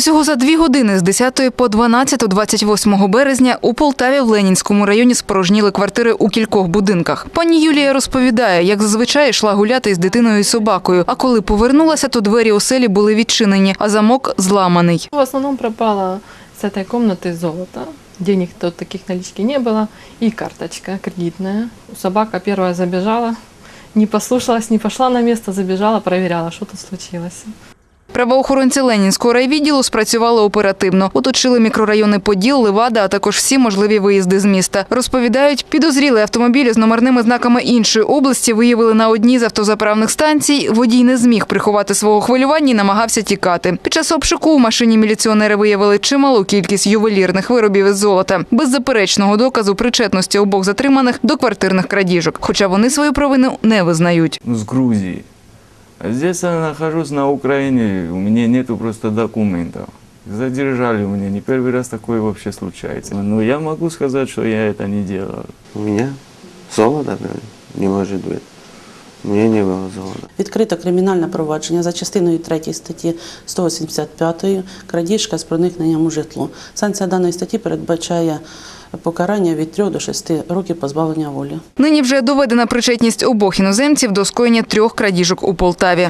Усього за дві години з 10 по 12 28 березня у Полтаві в Ленінському районі спорожніли квартири у кількох будинках. Пані Юлія розповідає, як зазвичай йшла гуляти із дитиною і собакою. А коли повернулася, то двері оселі були відчинені, а замок зламаний. В основном пропало с этой комнаты золото. Денег тут таких налички не было. И карточка кредитная. Собака первая забежала, не послушалась, не пошла на место, забежала, проверяла, что тут случилось. Правоохоронці Ленінського райвідділу спрацювали оперативно. Оточили мікрорайони Поділ, Левада, а також всі можливі виїзди з міста. Розповідають, підозрілий автомобіль з номерними знаками іншої області виявили на одній з автозаправних станцій. Водій не зміг приховати свого хвилювання і намагався тікати. Під час обшуку у машині міліціонери виявили чималу кількість ювелірних виробів із золота, без заперечного доказу причетності обох затриманих до квартирних крадіжок. Хоча вони свою провину не визнають. Грузии. А здесь я нахожусь на Украине, у меня нету просто документов. Задержали меня, не первый раз такое вообще случается. Но я могу сказать, что я это не делал. У меня золото, блин, не может быть. У меня не было золота. Відкрито кримінальне провадження за частиною 3 статті 185 крадіжка з проникненням у житло. Санкція даної статті передбачає покарання від 3 до 6 років позбавлення волі. Нині вже доведена причетність обох іноземців до скоєння трьох крадіжок у Полтаві.